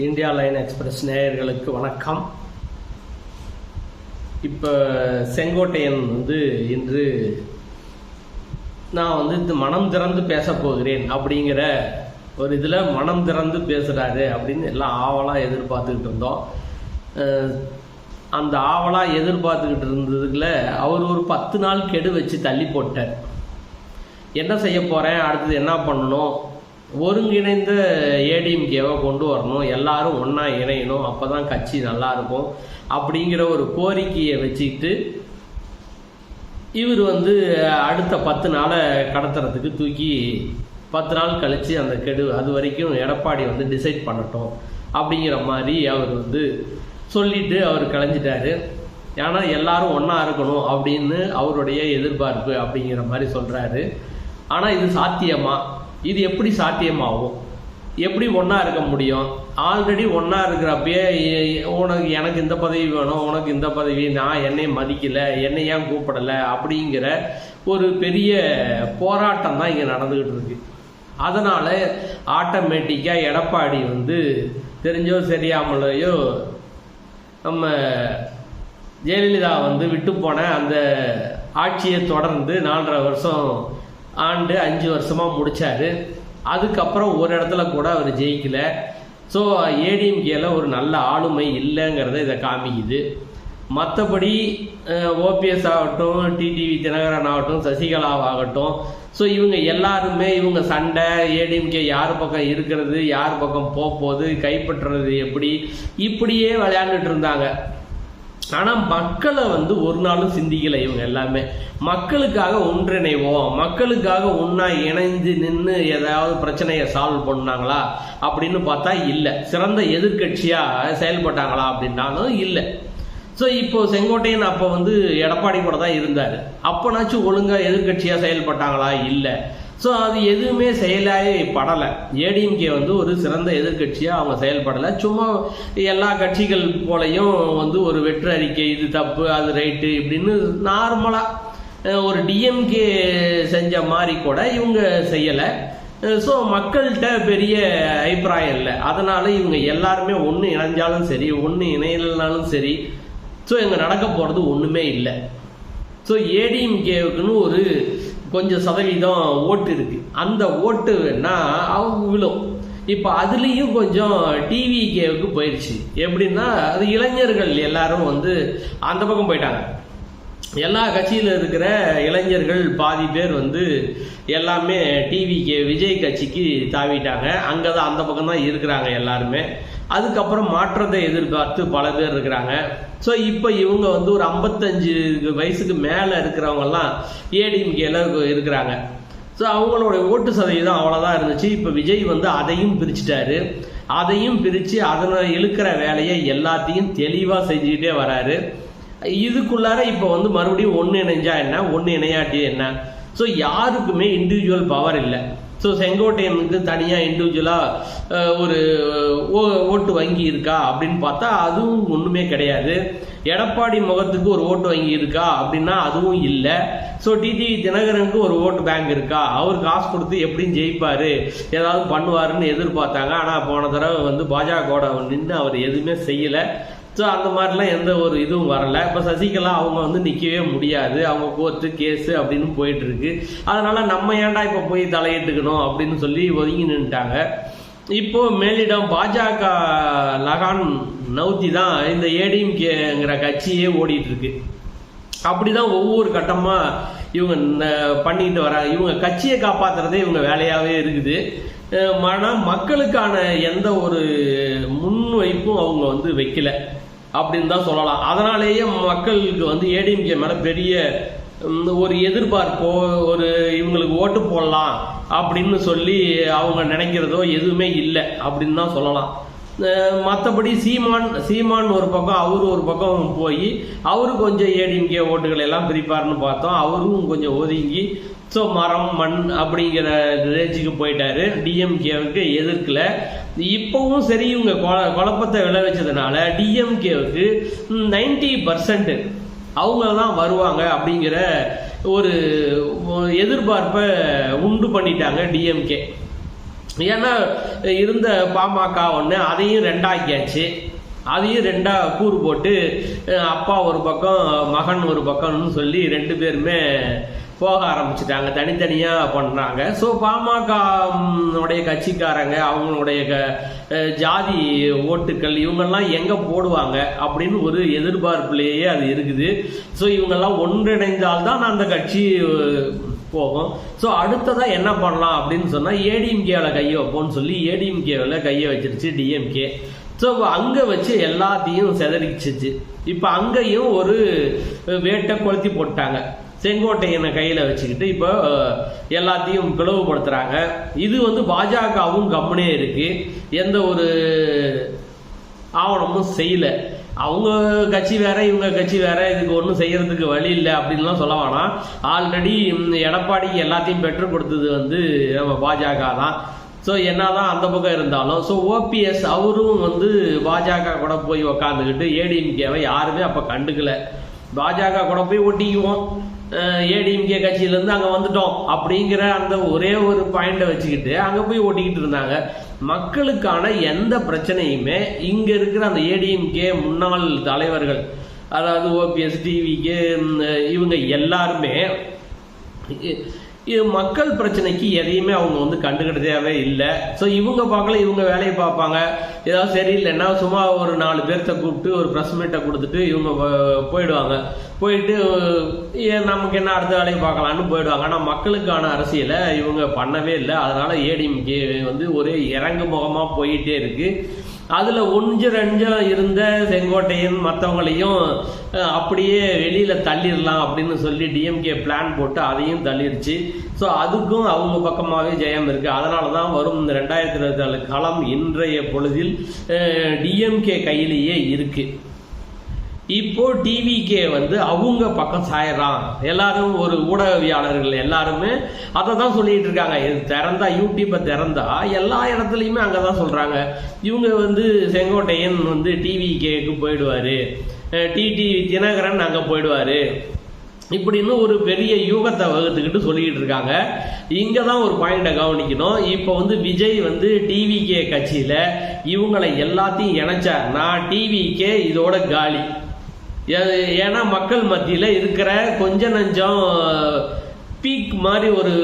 India line express நேயர்களுக்கு வணக்கம். இப்போ செங்கோட்டையன் வந்து இன்று நான் வந்து இது மனம் திறந்து பேச போகிறேன் அப்படிங்கிற ஒரு இதில் மனம் திறந்து பேசுகிறாரு அப்படின்னு எல்லாம் ஆவலாக எதிர்பார்த்துக்கிட்டு இருந்தோம். அந்த ஆவலாக எதிர்பார்த்துக்கிட்டு இருந்ததுக்குள்ள அவர் ஒரு பத்து நாள் கெடு வச்சு தள்ளி போட்டார். என்ன செய்ய போகிறேன் அடுத்தது என்ன பண்ணணும்? ஒருங்கிணைந்த ஏடிஎம்கேவை கொண்டு வரணும். எல்லாரும் ஒன்றா இணையணும். அப்போ தான் கட்சி நல்லா இருக்கும். அப்படிங்கிற ஒரு கோரிக்கையை வச்சுக்கிட்டு இவர் வந்து அடுத்த பத்து நாளை கடத்துறதுக்கு தூக்கி பத்து நாள் கழித்து அந்த கெடு அது வரைக்கும் எடப்பாடி வந்து டிசைட் பண்ணட்டும் அப்படிங்கிற மாதிரி அவர் வந்து சொல்லிட்டு அவர் கலைஞ்சிட்டாரு ஏன்னா எல்லாரும் ஒன்றா இருக்கணும் அப்படின்னு அவருடைய எதிர்பார்ப்பு அப்படிங்கிற மாதிரி சொல்கிறாரு ஆனால் இது சாத்தியமாக இது எப்படி சாத்தியமாகும்? எப்படி ஒன்றா இருக்க முடியும்? ஆல்ரெடி ஒன்றா இருக்கிறப்பயே உனக்கு எனக்கு இந்த பதவி வேணும் உனக்கு இந்த பதவி நான் என்னை மதிக்கலை என்னை ஏன் கூப்பிடலை அப்படிங்கிற ஒரு பெரிய போராட்டம் தான் இங்கே நடந்துக்கிட்டு இருக்கு. அதனால் ஆட்டோமேட்டிக்காக எடப்பாடி வந்து தெரிஞ்சோ சரியாமலையோ நம்ம ஜெயலலிதா வந்து விட்டு போன அந்த ஆட்சியை தொடர்ந்து நாலரை வருஷம் ஆண்டு அஞ்சு வருஷமாக முடிச்சாரு. அதுக்கப்புறம் ஒரு இடத்துல கூட அவர் ஜெயிக்கல. ஸோ ஏடிஎம்கேல ஒரு நல்ல ஆளுமை இல்லைங்கிறத இதை காமிக்குது. மற்றபடி ஓபிஎஸ் ஆகட்டும் டிடிவி தினகரன் ஆகட்டும் சசிகலாவாகட்டும் ஸோ இவங்க எல்லாருமே இவங்க சண்டை ஏடிஎம்கே யார் பக்கம் இருக்கிறது யார் பக்கம் போக போகுது கைப்பற்றுறது எப்படி இப்படியே விளையாண்டுட்டு இருந்தாங்க. ஆனால் மக்களை வந்து ஒரு நாளும் சிந்திக்கலை இவங்க எல்லாமே. மக்களுக்காக ஒன்றிணைவோம். மக்களுக்காக ஒன்றா இணைந்து நின்று ஏதாவது பிரச்சனையை சால்வ் பண்ணாங்களா அப்படின்னு பார்த்தா இல்லை. சிறந்த எதிர்க்கட்சியாக செயல்பட்டாங்களா அப்படின்னாலும் இல்லை. ஸோ இப்போ செங்கோட்டையன் அப்போ வந்து எடப்பாடி கூட தான் இருந்தார். அப்போனாச்சும் ஒழுங்காக எதிர்க்கட்சியாக செயல்பட்டாங்களா? இல்லை. ஸோ அது எதுவுமே செயலாகி படலை. ஏடிஎம்கே வந்து ஒரு சிறந்த எதிர்க்கட்சியாக அவங்க செயல்படலை. சும்மா எல்லா கட்சிகள் போலையும் வந்து ஒரு வெற்று அறிக்கை இது தப்பு அது ரைட்டு இப்படின்னு நார்மலாக ஒரு டிஎம்கே செஞ்ச மாதிரி கூட இவங்க செய்யலை. ஸோ மக்கள்கிட்ட பெரிய அபிப்பிராயம் இல்லை. அதனால இவங்க எல்லாருமே ஒன்று இணைஞ்சாலும் சரி ஒன்று இணையலனாலும் சரி ஸோ இங்கே நடக்க போகிறது ஒன்றுமே இல்லை. ஸோ ஏடிஎம்கேவுக்குன்னு ஒரு கொஞ்சம் சதவீதம் ஓட்டு இருக்கு. அந்த ஓட்டு அவங்க விழும். இப்போ அதுலேயும் கொஞ்சம் டிவிகேவுக்கு போயிடுச்சு எப்படின்னா அது இளைஞர்கள் எல்லாரும் வந்து அந்த பக்கம் போயிட்டாங்க. எல்லா கட்சியில் இருக்கிற இளைஞர்கள் பாதி பேர் வந்து எல்லாமே டிவிக்கு விஜய் கட்சிக்கு தாவிட்டாங்க. அங்கே தான் அந்த பக்கம் தான் இருக்கிறாங்க எல்லாருமே. அதுக்கப்புறம் மாற்றத்தை எதிர்பார்த்து பல பேர் இருக்கிறாங்க. ஸோ இப்போ இவங்க வந்து ஒரு ஐம்பத்தஞ்சு வயசுக்கு மேலே இருக்கிறவங்கெல்லாம் ஏடிஎம்கேல இருக்கிறாங்க. ஸோ அவங்களோட ஓட்டு சதவீதம் அவ்வளோதான் இருந்துச்சு. இப்போ விஜய் வந்து அதையும் பிரிச்சுட்டாரு. அதையும் பிரித்து அதனை இழுக்கிற வேலையை எல்லாத்தையும் தெளிவாக செஞ்சுக்கிட்டே வராரு. இதுக்குள்ளார இப்போ வந்து மறுபடியும் ஒன்று இணைஞ்சா என்ன? ஒன்று இணையாட்டி என்ன? ஸோ யாருக்குமே இண்டிவிஜுவல் பவர் இல்லை. ஸோ செங்கோட்டையனுக்கு தனியாக இண்டிவிஜுவலாக ஒரு ஓ- ஓட்டு வங்கி இருக்கா அப்படின்னு பார்த்தா அதுவும் ஒன்றுமே கிடையாது. எடப்பாடி முகத்துக்கு ஒரு ஓட்டு வங்கி இருக்கா அப்படின்னா அதுவும் இல்லை. ஸோ டிடிவி தினகரனுக்கு ஒரு ஓட்டு பேங்க் இருக்கா? அவர் காசு கொடுத்து எப்படியும் ஜெயிப்பாரு? ஏதாவது பண்ணுவாருன்னு எதிர்பார்த்தாங்க. ஆனால் போன தடவை வந்து பாஜகவோட நின்று அவர் எதுவுமே செய்யலை. ஸோ அந்த மாதிரிலாம் எந்த ஒரு இதுவும் வரல. இப்போ சசிகலா அவங்க வந்து நிற்கவே முடியாது. அவங்க கோர்ட்டு கேஸு அப்படின்னு போயிட்டுருக்கு. அதனால் நம்ம ஏன்டா இப்போ போய் தலையிட்டுக்கணும் அப்படின்னு சொல்லி ஒதுங்கி நின்றுட்டாங்க இப்போ மேலிடம் பாஜக லகான் நவுத்தி தான் இந்த ஏடிஎம்கேங்கிற கட்சியே ஓடிட்டுருக்கு. அப்படி தான் ஒவ்வொரு கட்டமாக இவங்க பண்ணிக்கிட்டு பண்ணிட்டு வராங்க. இவங்க கட்சியை காப்பாத்துறதே இவங்க வேலையாகவே இருக்குது. ஆனால் மக்களுக்கான எந்த ஒரு முன்வைப்பும் அவங்க வந்து வைக்கல. அப்படின்னு தான் சொல்லலாம். அதனாலேயே மக்களுக்கு வந்து ஏடிஎம்கே மேல பெரிய ஒரு எதிர்பார்ப்போ ஒரு இவங்களுக்கு ஓட்டு போடலாம் அப்படின்னு சொல்லி அவங்க நினைக்கிறதோ எதுவுமே இல்லை அப்படின்னு தான் சொல்லலாம். மற்றபடி சீமான் சீமான் ஒரு பக்கம் அவரு ஒரு பக்கம் போய் அவரு கொஞ்சம் ஏடிஎம்கே ஓட்டுகள் எல்லாம் பிரிப்பார்னு பார்த்தோம். அவரும் கொஞ்சம் ஒதுங்கி ஸோ மரம் மண் அப்படிங்கிற ரேஞ்சுக்கு போயிட்டாரு. டிஎம்கேவுக்கு எதிர்க்கல. இப்போவும் சரி இவங்க கொ- குழப்பத்தை விளைவிச்சதுனால டிஎம்கேவுக்கு நைன்டி பர்சன்ட் அவங்க தான் வருவாங்க அப்படிங்கிற ஒரு எதிர்பார்ப்பை உண்டு பண்ணிட்டாங்க டிஎம்கே ஏன்னா இருந்த பாமக ஒன்று அதையும் ரெண்டாக்கியாச்சு. அதையும் ரெண்டா கூறு போட்டு அப்பா ஒரு பக்கம் மகன் ஒரு பக்கம்னு சொல்லி ரெண்டு பேருமே போக ஆரம்பிச்சிட்டாங்க. தனித்தனியாக பண்ணுறாங்க ஸோ பாமக உடைய கட்சிக்காரங்க அவங்களுடைய க- ஜாதி ஓட்டுக்கள் இவங்கெல்லாம் எங்கே போடுவாங்க அப்படின்னு ஒரு எதிர்பார்ப்புலேயே அது இருக்குது. ஸோ இவங்கெல்லாம் ஒன்றிணைந்தால்தான் அந்த கட்சி போகும். ஸோ அடுத்ததாக என்ன பண்ணலாம் அப்படின்னு சொன்னால் ஏடிஎம்கேவில் கையை வைப்போம்னு சொல்லி ஏடிஎம்கேவில் கையை வச்சிருச்சு டிஎம்கே. ஸோ அங்கே வச்சு எல்லாத்தையும் செதறிச்சிச்சு இப்போ அங்கேயும் ஒரு வேட்டை கொளுத்தி போட்டாங்க செங்கோட்டையனை கையில் வச்சுக்கிட்டு இப்போ எல்லாத்தையும் பிளவுபடுத்துகிறாங்க இது வந்து பாஜகவும் கம்முனே இருக்குது எந்த ஒரு ஆவணமும் செய்யல. அவங்க கட்சி வேற இவங்க கட்சி வேற இதுக்கு ஒன்றும் செய்யறதுக்கு வழி இல்லை அப்படின்லாம் சொல்ல வேணாம். ஆல்ரெடி எடப்பாடிக்கு எல்லாத்தையும் பெற்றுக் கொடுத்தது வந்து நம்ம பாஜக தான். ஸோ என்னதான் அந்த பக்கம் இருந்தாலும் ஸோ ஓபிஎஸ் அவரும் வந்து பாஜக கூட போய் உக்காந்துக்கிட்டு ஏடிஎம்கேவை யாருமே அப்போ கண்டுக்கலை. பாஜக கூட போய் ஒட்டிக்குவோம். ஏடிஎம்கே கட்சியிலேருந்து அங்கே வந்துட்டோம் அப்படிங்கிற அந்த ஒரே ஒரு பாயிண்டை வச்சுக்கிட்டு அங்கே போய் ஓட்டிக்கிட்டு இருந்தாங்க. மக்களுக்கான எந்த பிரச்சனையுமே இங்கே இருக்கிற அந்த ஏடிஎம்கே முன்னாள் தலைவர்கள் அதாவது ஓபிஎஸ் டிவிக்கு இவங்க எல்லாருமே இது மக்கள் பிரச்சனைக்கு எதையுமே அவங்க வந்து கண்டுக்கிட்டதே இல்லை. ஸோ இவங்க பார்க்கல இவங்க வேலையை பார்ப்பாங்க. ஏதாவது சரியில்லைன்னா சும்மா ஒரு நாலு பேர்த்த கூப்பிட்டு ஒரு ப்ரெஸ் மீட்டை கொடுத்துட்டு இவங்க போ- போயிடுவாங்க. போயிட்டு ஏ, நமக்கு என்ன அடுத்த வேலையை பார்க்கலான்னு போயிடுவாங்க. ஆனால் மக்களுக்கான அரசியலை இவங்க பண்ணவே இல்லை. அதனால ஏடிஎம்கே வந்து ஒரே இறங்கு முகமாக போயிட்டே இருக்குது அதில் ஒன்று ரெஞ்சம் இருந்த செங்கோட்டையன் மற்றவங்களையும் அப்படியே வெளியில் தள்ளிடலாம் அப்படின்னு சொல்லி டிஎம்கே பிளான் போட்டு அதையும் தள்ளிடுச்சு. ஸோ அதுக்கும் அவங்க பக்கமாகவே ஜெயம் இருக்குது அதனால தான் வரும் இந்த ரெண்டாயிரத்தி இருபத்தி நாலு களம் இன்றைய பொழுதில் டிஎம்கே கையிலேயே இருக்குது இப்போ டிவிகே வந்து அவங்க பக்கம் சாயறான் எல்லாரும் ஒரு ஊடகவியாளர்கள் எல்லாருமே அதை தான் சொல்லிட்டு இருக்காங்க. இது திறந்தா யூடியூப்பை திறந்தா எல்லா இடத்துலையுமே அங்கே தான் சொல்கிறாங்க இவங்க வந்து செங்கோட்டையன் வந்து டிவிகேக்கு போயிடுவார். டிடி தினகரன் அங்கே போயிடுவாரு. இப்படின்னு ஒரு பெரிய யூகத்தை வகுத்துக்கிட்டு சொல்லிக்கிட்டு இருக்காங்க. இங்கே தான் ஒரு பாயிண்டை கவனிக்கணும். இப்போ வந்து விஜய் வந்து டிவிகே கட்சியில் இவங்களை எல்லாத்தையும் இணைச்சார்னா டிவிகே இதோட காலி. ஏன்னா மக்கள் மத்தியில் இருக்கிற கொஞ்ச நஞ்சம் பீக் மாதிரி ஒரு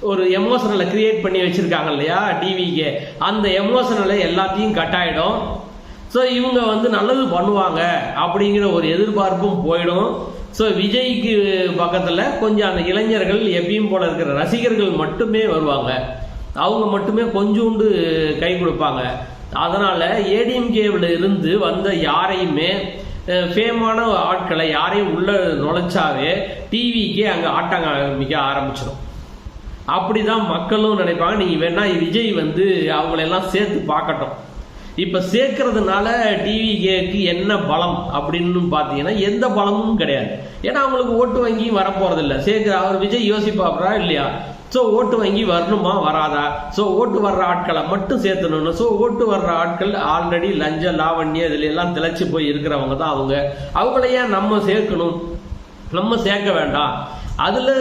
ஒரு எமோஷனலை கிரியேட் பண்ணி வச்சுருக்காங்க இல்லையா டிவிக்கு அந்த எமோஷனலை எல்லாத்தையும் கட் ஆகிடும் ஸோ இவங்க வந்து நல்லது பண்ணுவாங்க அப்படிங்கிற ஒரு எதிர்பார்ப்பும் போயிடும். ஸோ விஜய்க்கு பக்கத்தில் கொஞ்சம் அந்த இளைஞர்கள் எப்பயும் போல இருக்கிற ரசிகர்கள் மட்டுமே வருவாங்க. அவங்க மட்டுமே கொஞ்சோண்டு கை கொடுப்பாங்க. அதனால் ஏடிஎம்கேவில் இருந்து வந்த யாரையுமே ஃபேமான ஆட்களை யாரையும் உள்ள நுழைச்சாவே டிவிக்கே அங்கே ஆட்டாங்க ஆரம்பிக்க ஆரம்பிச்சிடும் அப்படி தான் மக்களும் நினைப்பாங்க. நீங்கள் வேணா விஜய் வந்து அவங்களெல்லாம் சேர்த்து பார்க்கட்டும். இப்போ சேர்க்கறதுனால டிவிகேக்கு என்ன பலம் அப்படின்னு பார்த்தீங்கன்னா எந்த பலமும் கிடையாது. ஏன்னா அவங்களுக்கு ஓட்டு வங்கி வரப்போகிறதில்ல சேர்க்குற அவர் விஜய் யோசிப்பாப்ரா இல்லையா? ஸோ ஓட்டு வங்கி வரணுமா? வராதா? ஸோ ஓட்டு வர்ற ஆட்களை மட்டும் சேர்த்தணும்னு. ஸோ ஓட்டு வர்ற ஆட்கள் ஆல்ரெடி லஞ்ச லாவண்ய இதுல எல்லாம் திளைச்சு போய் இருக்கிறவங்க தான் அவங்க. அவங்கள ஏன் நம்ம சேர்க்கணும்? நம்ம சேர்க்க வேண்டாம். அதில்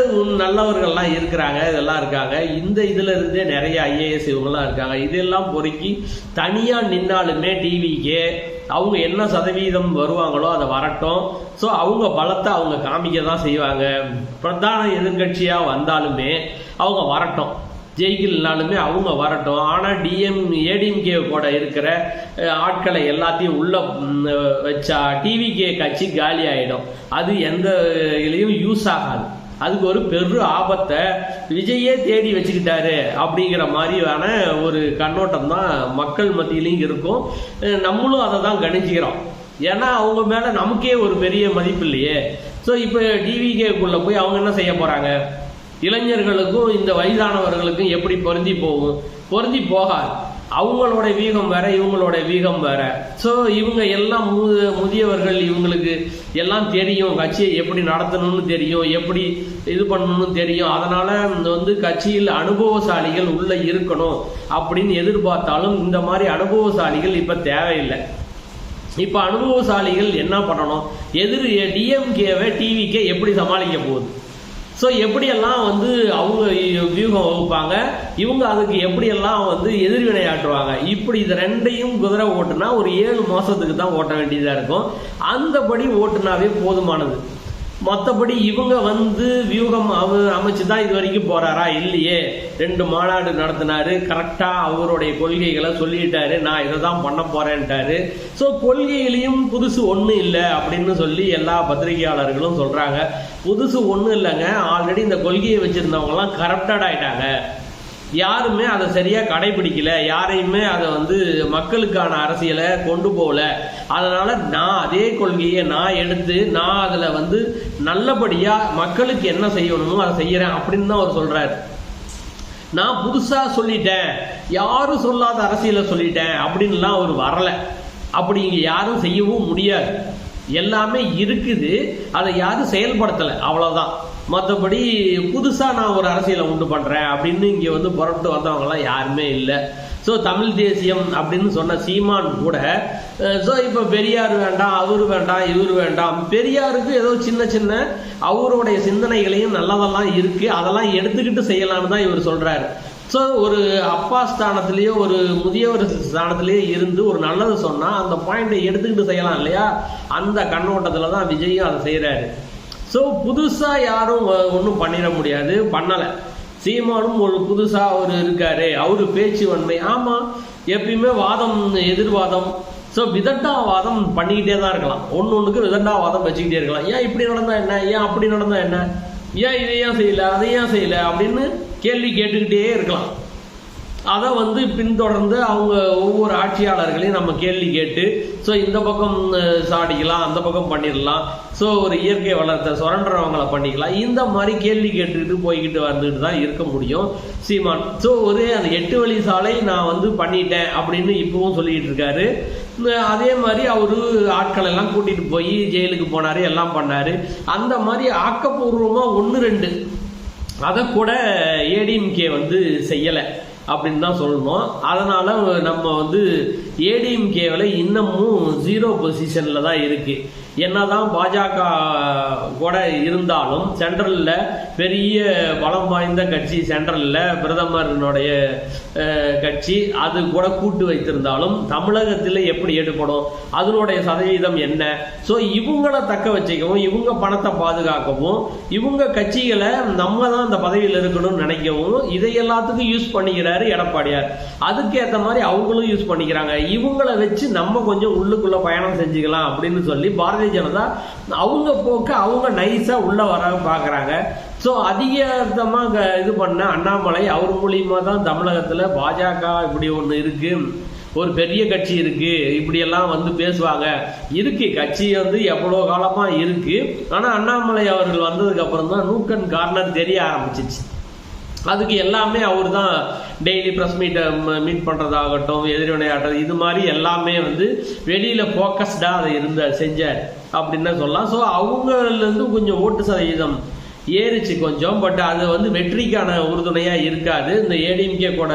நல்லவர்கள்லாம் இருக்கிறாங்க இதெல்லாம் இருக்காங்க. இந்த இதுல இருந்தே நிறைய ஐஏஎஸ் இவங்கெல்லாம் இருக்காங்க. இதெல்லாம் பொறுக்கி தனியாக நின்னாலுமே டிவிக்கே அவங்க என்ன சதவீதம் வருவாங்களோ அதை வரட்டும். ஸோ அவங்க பலத்தை அவங்க காமிக்க தான் செய்வாங்க. பிரதான எதிர்கட்சியாக வந்தாலுமே அவங்க வரட்டும். ஜெயிக்கலனாலுமே அவங்க வரட்டும். ஆனால் டிஎம் ஏடிஎம்கே கூட இருக்கிற ஆட்களை எல்லாத்தையும் உள்ள வச்சா டிவிகே கட்சி காலி ஆகிடும் அது எந்த இதுலையும் யூஸ் ஆகாது. அதுக்கு ஒரு பெரு ஆபத்தை விஜயே தேடி வச்சுக்கிட்டாரு அப்படிங்கிற மாதிரியான ஒரு கண்ணோட்டம் தான் மக்கள் மத்தியிலையும் இருக்கும். நம்மளும் அதை தான் கணிச்சிக்கிறோம். ஏன்னா அவங்க மேலே நமக்கே ஒரு பெரிய மதிப்பு இல்லையே. ஸோ இப்போ டிவிகேக்குள்ளே போய் அவங்க என்ன செய்ய போகிறாங்க இளைஞர்களுக்கும் இந்த வயதானவர்களுக்கும் எப்படி பொருந்தி போகும்? பொருந்தி போகாது. அவங்களோட வீகம் வேற இவங்களோட வீகம் வேற. ஸோ இவங்க எல்லாம் மு முதியவர்கள் இவங்களுக்கு எல்லாம் தெரியும். கட்சியை எப்படி நடத்தணும்னு தெரியும் எப்படி இது பண்ணணும்னு தெரியும். அதனால இந்த வந்து கட்சியில் அனுபவசாலிகள் உள்ள இருக்கணும் அப்படின்னு எதிர்பார்த்தாலும் இந்த மாதிரி அனுபவசாலிகள் இப்ப தேவையில்லை. இப்ப அனுபவசாலிகள் என்ன பண்ணணும்? எதிர் டிஎம்கேவை டிவிக்கே எப்படி சமாளிக்க போகுது? ஸோ எப்படியெல்லாம் வந்து அவங்க வியூகம் வகுப்பாங்க? இவங்க அதுக்கு எப்படியெல்லாம் வந்து எதிர்வினை ஆற்றுவாங்க இப்படி இது ரெண்டையும் குதிரை ஓட்டுனா ஒரு ஏழு மாதத்துக்கு தான் ஓட்ட வேண்டியதாக இருக்கும். அந்தபடி ஓட்டுனாவே போதுமானது. மற்றபடி இவங்க வந்து வியூகம் அவர் அமைச்சு தான் இது வரைக்கும் போறாரா? இல்லையே. ரெண்டு மாநாடு நடத்தினாரு. கரெக்டாக அவருடைய கொள்கைகளை சொல்லிட்டாரு. நான் இதை தான் பண்ண போறேன்ட்டாரு. ஸோ கொள்கையிலையும் புதுசு ஒன்றும் இல்லை அப்படின்னு சொல்லி எல்லா பத்திரிகையாளர்களும் சொல்றாங்க. புதுசு ஒன்றும் இல்லைங்க. ஆல்ரெடி இந்த கொள்கையை வச்சிருந்தவங்கலாம் கரப்டட் ஆயிட்டாங்க. யாருமே அதை சரியாக கடைபிடிக்கல யாரையுமே அதை வந்து மக்களுக்கான அரசியலை கொண்டு போகல. அதனால் நான் அதே கொள்கையை நான் எடுத்து நான் அதில் வந்து நல்லபடியாக மக்களுக்கு என்ன செய்யணுமோ அதை செய்கிறேன் அப்படின்னு தான் அவர் சொல்கிறார் நான் புதுசாக சொல்லிட்டேன். யாரும் சொல்லாத அரசியலை சொல்லிட்டேன் அப்படின்லாம் அவர் வரலை. அப்படி இங்கே யாரும் செய்யவும் முடியாது. எல்லாமே இருக்குது. அதை யாரும் செயல்படுத்தலை. அவ்வளோதான் மற்றபடி புதுசாக நான் ஒரு அரசியலை உண்டு பண்ணுறேன் அப்படின்னு இங்கே வந்து புறப்பட்டு வந்தவங்கலாம் யாருமே இல்லை. ஸோ தமிழ் தேசியம் அப்படின்னு சொன்ன சீமான் கூட ஸோ இப்போ பெரியார் வேண்டாம் அவர் வேண்டாம் இவர் வேண்டாம். பெரியாருக்கு ஏதோ சின்ன சின்ன அவருடைய சிந்தனைகளையும் நல்லதெல்லாம் இருக்குது அதெல்லாம் எடுத்துக்கிட்டு செய்யலான்னு தான் இவர் சொல்கிறாரு ஸோ ஒரு அப்பா ஸ்தானத்திலேயோ ஒரு முதியவர் ஸ்தானத்திலேயோ இருந்து ஒரு நல்லது சொன்னால் அந்த பாயிண்ட்டை எடுத்துக்கிட்டு செய்யலாம் இல்லையா? அந்த கண்ணோட்டத்தில் தான் விஜயும் அதை செய்கிறாரு ஸோ புதுசாக யாரும் ஒன்றும் பண்ணிட முடியாது பண்ணலை. சீமானும் ஒரு புதுசாக அவர் இருக்காரு அவர் பேச்சு வன்மை. ஆமாம் எப்பயுமே வாதம் எதிர்வாதம். ஸோ விதண்டாவாதம் பண்ணிக்கிட்டே தான் இருக்கலாம். ஒன்று ஒன்றுக்கு விதண்டாவாதம் வச்சுக்கிட்டே இருக்கலாம். ஏன் இப்படி நடந்தால் என்ன? ஏன் அப்படி நடந்தால் என்ன? ஏன் இதை ஏன் செய்யல அதை ஏன் செய்யலை அப்படின்னு கேள்வி கேட்டுக்கிட்டே இருக்கலாம். அதை வந்து பின்தொடர்ந்து அவங்க ஒவ்வொரு ஆட்சியாளர்களையும் நம்ம கேள்வி கேட்டு ஸோ இந்த பக்கம் சாடிக்கலாம் அந்த பக்கம் பண்ணிடலாம். ஸோ ஒரு இயற்கை வளர்த்தை சுரண்டுறவங்களை பண்ணிக்கலாம். இந்த மாதிரி கேள்வி கேட்டுக்கிட்டு போய்கிட்டு வந்துட்டு தான் இருக்க முடியும். சீமான் ஸோ ஒரு அந்த எட்டு வழி சாலை நான் வந்து பண்ணிட்டேன் அப்படின்னு இப்பவும் சொல்லிட்டு இருக்காரு. அதே மாதிரி அவர் ஆட்கள் எல்லாம் கூட்டிகிட்டு போய் ஜெயிலுக்கு போனார் எல்லாம் பண்ணார். அந்த மாதிரி ஆக்கப்பூர்வமாக ஒன்று ரெண்டு அதை கூட ஏடிஎம்கே வந்து செய்யலை அப்படின்னு தான் சொல்லணும். அதனால் நம்ம வந்து ஏடிஎம்கேவில் இன்னமும் ஜீரோ பொசிஷனில் தான் இருக்குது என்னதான் பாஜக கூட இருந்தாலும் சென்ட்ரலில் பெரிய பலம் வாய்ந்த கட்சி சென்ட்ரலில் பிரதமரினுடைய கட்சி அது கூட கூட்டு வைத்திருந்தாலும் தமிழகத்தில் எப்படி ஏற்படும்? அதனுடைய சதவீதம் என்ன? ஸோ இவங்களை தக்க வச்சுக்கவும் இவங்க பணத்தை பாதுகாக்கவும் இவங்க கட்சிகளை நம்ம தான் அந்த பதவியில் இருக்கணும்னு நினைக்கவும் இதை எல்லாத்துக்கும் யூஸ் பண்ணிக்கிறாரு எடப்பாடியார். அதுக்கேற்ற மாதிரி அவங்களும் யூஸ் பண்ணிக்கிறாங்க. இவங்கள வச்சு நம்ம கொஞ்சம் உள்ளுக்குள்ள பயணம் செஞ்சுக்கலாம் அப்படின்னு சொல்லி பாரதிய ஜனதா அவங்க போக்க அவங்க நைஸா உள்ள வர பாக்குறாங்க. ஸோ அதிகமாக இது பண்ண அண்ணாமலை அவர் மூலியமா தான் தமிழகத்துல பாஜக இப்படி ஒன்று இருக்கு. ஒரு பெரிய கட்சி இருக்கு. இப்படியெல்லாம் வந்து பேசுவாங்க. இருக்கு. கட்சி வந்து எவ்வளோ காலமா இருக்கு. ஆனா அண்ணாமலை அவர்கள் வந்ததுக்கு அப்புறம் தான் நூக்கன் கார்னர் தெரிய ஆரம்பிச்சிச்சு. அதுக்கு எல்லாமே அவர் தான் டெய்லி ப்ரெஸ் மீட்டை மீட் பண்ணுறதாகட்டும் எதிர்வினையாடுறது இது மாதிரி எல்லாமே வந்து வெளியில் ஃபோக்கஸ்டாக அதை இருந்த செஞ்சார் அப்படின்னு தான் சொல்லலாம். ஸோ அவங்கலேருந்து கொஞ்சம் ஓட்டு சதவீதம் ஏறிச்சு கொஞ்சம் பட் அது வந்து வெற்றிக்கான உறுதுணையாக இருக்காது. இந்த ஏடிஎம்கே கூட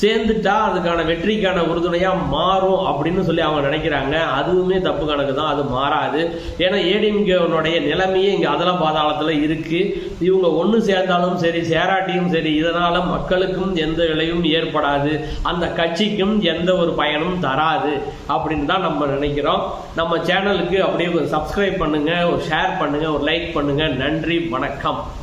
சேர்ந்துட்டா அதுக்கான வெற்றிக்கான உறுதுணையா மாறும் அப்படின்னு சொல்லி அவங்க நினைக்கிறாங்க. அதுவுமே தப்பு கணக்கு தான் அது மாறாது. ஏன்னா ஏடிஎம்கேனுடைய நிலைமையே இங்க அதெல்லாம் பாதாளத்துல இருக்கு. இவங்க ஒன்று சேர்ந்தாலும் சரி சேராட்டியும் சரி இதனால மக்களுக்கும் எந்த விளைவும் ஏற்படாது. அந்த கட்சிக்கும் எந்த ஒரு பயனும் தராது அப்படின்னு தான் நம்ம நினைக்கிறோம். நம்ம சேனலுக்கு அப்படியே சப்ஸ்கிரைப் பண்ணுங்க ஒரு ஷேர் பண்ணுங்க ஒரு லைக் பண்ணுங்க. நன்றி வணக்கம். come.